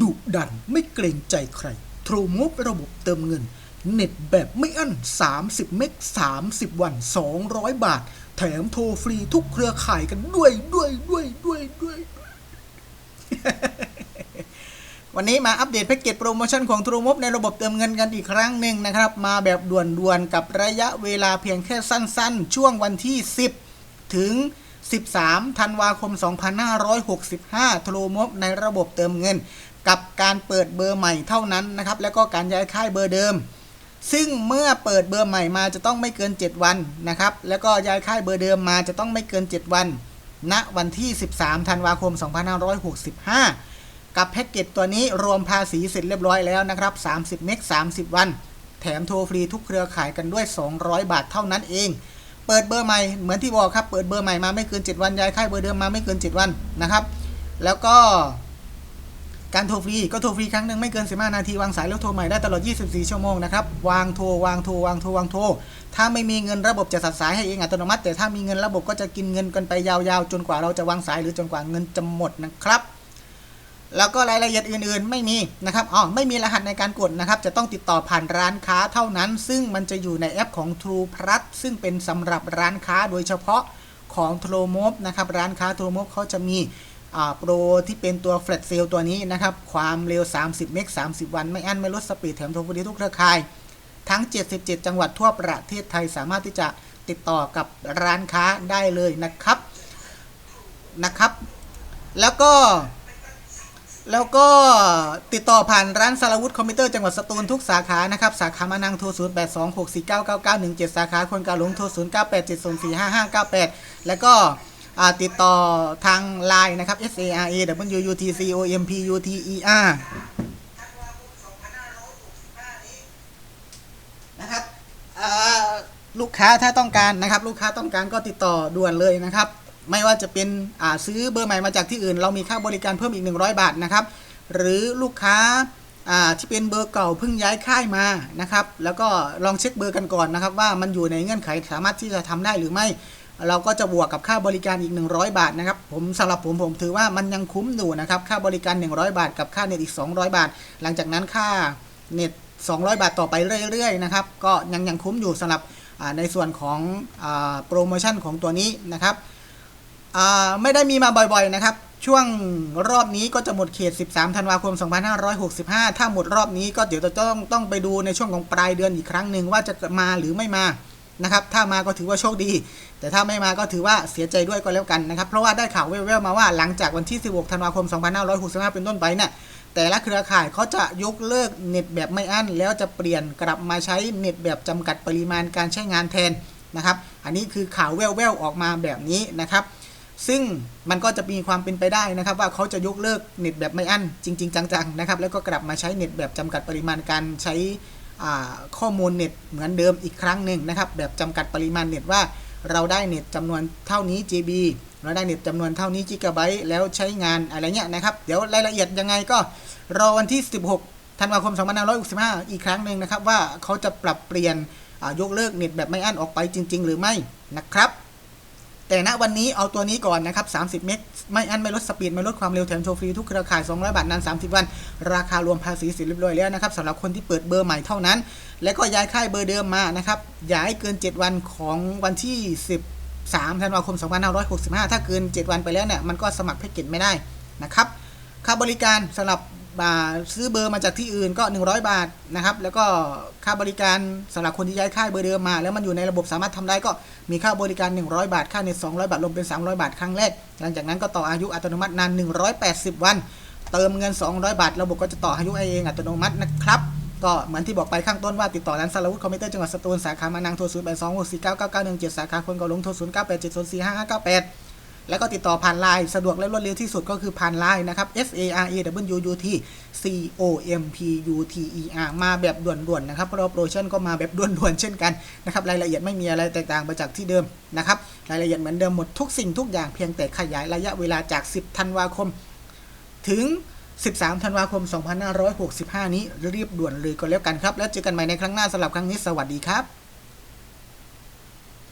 ดุดันไม่เกรงใจใครโทรมบระบบเติมเงิน เน็ตแบบไม่อั้น 30 เมก30 วัน 200 บาท แถมโทรฟรีทุกเครือข่ายกันด้วยด้วยด้วยด้วยด้วยด้วยวันนี้มาอัปเดตแพ็กเกจโปรโมชั่นของทรูมบในระบบเติมเงินกันอีกครั้งหนึ่งนะครับ มาแบบด่วนๆกับระยะเวลาเพียงแค่สั้นๆ ช่วงวันที่ 10 ถึง 13 ธันวาคม 2565ทรูมบในระบบเติมเงิน กับการเปิดเบอร์ใหม่เท่านั้นนะครับ แล้วก็การย้ายค่ายเบอร์เดิม ซึ่งเมื่อเปิดเบอร์ใหม่มาจะต้องไม่เกิน 7 วันนะครับ แล้วก็ย้ายค่ายเบอร์เดิมมาจะต้องไม่เกิน 7 วัน ณ วันที่ 13 ธันวาคม 2565 กับแพ็กเกจตัวนี้รวมภาษีเสร็จเรียบร้อยแล้วนะครับ 30 เมก 30 วัน แถมโทรฟรีทุกเครือข่ายกันด้วย 200 บาทเท่านั้นเอง เปิดเบอร์ใหม่เหมือนที่บอกครับ เปิดเบอร์ใหม่มาไม่เกิน 7 วัน ย้ายค่ายเบอร์เดิมมาไม่เกิน 7 วันนะครับ แล้วก็ การโทรฟรีก็โทรฟรีครั้งหนึ่งไม่เกิน 15 นาที วางสายแล้วโทรใหม่ได้ตลอด 24 ชั่วโมงนะครับ วางโทรวางโทรวางโทรวางโทร ถ้าไม่มีเงินระบบจะสัดสายให้เองอัตโนมัติ แต่ถ้ามีเงินระบบก็จะกินเงินกันไปยาวๆ จนกว่าเราจะวางสายหรือจนกว่าเงินจะหมดนะครับ แล้วก็รายละเอียดอื่นๆ ไม่มีนะครับ อ๋อ ไม่มีรหัสในการกดนะครับ จะต้องติดต่อผ่านร้านค้าเท่านั้น ซึ่งมันจะอยู่ในแอปของ True Plus ซึ่งเป็นสำหรับร้านค้าโดยเฉพาะของ True m o นะครับ ร้านค้า True m o เขาจะมี โปรที่เป็นตัว Flat s a l ตัวนี้นะครับ ความเร็ว 30 เมก 30 วัน ไม่อั้นไม่ลดสปีดแถมโทรฟรีทุกเครือข่าย ทั้ง 77 จังหวัดทั่วประเทศไทยสามารถที่จะติดต่อกับร้านค้าได้เลยนะครับนะครับ แล้วก็ แล้วก็ติดต่อผ่านร้านสารวุฒิคอมพิวเตอร์จังหวัดสตูลทุกสาขานะครับ สาขามานังโทร0 8 2 6 4 9 9 9 1 7 สาขาคนกาหลงโทร0 9 8 7 0 4 5 5 9 8 แล้วก็อ่า ติดต่อทาง Line นะครับ S A R A W U T C O M P U T E R นะครับลูกค้าถ้าต้องการนะครับ ลูกค้าต้องการก็ติดต่อด่วนเลยนะครับ ไม่ว่าจะเป็นซื้อเบอร์ใหม่มาจากที่อื่น เรามีค่าบริการเพิ่มอีก 100 บาทนะครับ หรือลูกค้าอ่าที่เป็นเบอร์เก่าเพิ่งย้ายค่ายมานะครับ แล้วก็ลองเช็คเบอร์กันก่อนนะครับ ว่ามันอยู่ในเงื่อนไขสามารถที่จะทำได้หรือไม่ เราก็จะบวกกับค่าบริการอีก 100 บาทนะครับผมสำหรับผมผมถือว่ามันยังคุ้มอยู่นะครับค่าบริการ 100 บาท กับค่าเน็ตอีก 200 บาท หลังจากนั้นค่าเน็ต200 บาทต่อไปเรื่อยๆนะครับก็ยังยังคุ้มอยู่สำหรับในส่วนของอโปรโมชั่นของตัวนี้นะครับไม่ได้มีมาบ่อยๆนะครับช่วงรอบนี้ก็จะหมดเขต 13 ธันวาคม 2565 ถ้าหมดรอบนี้ก็เดี๋ยวจะต้องต้องไปดูในช่วงของปลายเดือนอีกครั้งหนึ่งว่าจะมาหรือไม่มา นะครับ ถ้ามาก็ถือว่าโชคดี แต่ถ้าไม่มาก็ถือว่าเสียใจด้วยก็แล้วกันนะครับ เพราะว่าได้ข่าวแว่วๆมาว่าหลังจากวันที่ 16 ธันวาคม 2565 เป็นต้นไปเนี่ยแต่ละเครือข่ายเขาจะยกเลิกเน็ตแบบไม่อั้น แล้วจะเปลี่ยนกลับมาใช้เน็ตแบบจำกัดปริมาณการใช้งานแทนนะครับ อันนี้คือข่าวแว่วๆออกมาแบบนี้นะครับ ซึ่งมันก็จะมีความเป็นไปได้นะครับ ว่าเขาจะยกเลิกเน็ตแบบไม่อั้นจริง ๆ จังๆนะครับ แล้วก็กลับมาใช้เน็ตแบบจำกัดปริมาณการใช้ ข้อมูลเน็ตเหมือนเดิมอีกครั้งหนึ่งนะครับ แบบจำกัดปริมาณเน็ตว่าเราได้เน็ตจำนวนเท่านี้ GB เราได้เน็ตจำนวนเท่านี้กิกะไบต์แล้วใช้งานอะไรเงี้ยนะครับ เดี๋ยวรายละเอียดยังไงก็รอวันที่ 16 ธันวาคม 2565 อีกครั้งหนึ่งนะครับ ว่าเขาจะปรับเปลี่ยนยกเลิกเน็ตแบบไม่อั้นออกไปจริง ๆ หรือไม่นะครับ แต่ณวันนี้เอาตัวนี้ก่อนนะครับ 30 เมกไม่อันไม่ลดสปีด ไม่ลดความเร็วแถมโชว์ฟรีทุกเครือข่าย 200 บาทนาน 30 วัน ราคารวมภาษีเสร็จเรียบร้อยแล้วนะครับสำหรับคนที่เปิดเบอร์ใหม่เท่านั้น และก็ย้ายค่ายเบอร์เดิมมานะครับอย่าให้เกิน 7 วันของวันที่ 13ธันวาคม 2565 ถ้าเกิน 7 วันไปแล้วเนี่ยมันก็สมัครแพ็กเกจไม่ได้นะครับค่าบริการสำหรับ อ่าซื้อเบอร์มาจากที่อื่นก็ 100 บาทนะครับ แล้วก็ค่าบริการสำหรับคนที่ย้ายค่ายเบอร์เดิมมา แล้วมันอยู่ในระบบสามารถทำได้ก็มีค่าบริการ 100 บาท ค่าเน็ต200 บาทรวมเป็น 300 บาท ครั้งแรก หลังจากนั้นก็ต่ออายุอัตโนมัตินาน 180 วัน เติมเงิน 200 บาท ระบบก็จะต่ออายุเองอัตโนมัตินะครับก็เหมือนที่บอกไปข้างต้นว่าติดต่อร้านสารวุฒิคอมพิวเตอร์จังหวัดสตูลสาขามานังโทร0 8 2 6 4 9 9 9 1 7สาขาคนเกาหลงโทร0 9 8 7 0 4 5 5 9 8แแล้วก็ติดต่อผ่านไลน์สะดวกและรวดเร็วที่สุดก็คือผ่านไลน์นะครับ S A R A W U T C O M P U T E R มาแบบด่วนๆนะครับเพราะว่าโปรโมชั่นก็มาแบบด่วนๆเช่นกันนะครับรายละเอียดไม่มีอะไรแตกต่างไปจากที่เดิมนะครับรายละเอียดเหมือนเดิมหมดทุกสิ่งทุกอย่างเพียงแต่ขยายระยะเวลาจาก 10 ธันวาคม ถึง 13 ธันวาคม 2565 นี้รีบด่วนเลยก็แล้วกันครับ แล้วเจอกันใหม่ในครั้งหน้าสำหรับครั้งนี้สวัสดีครับ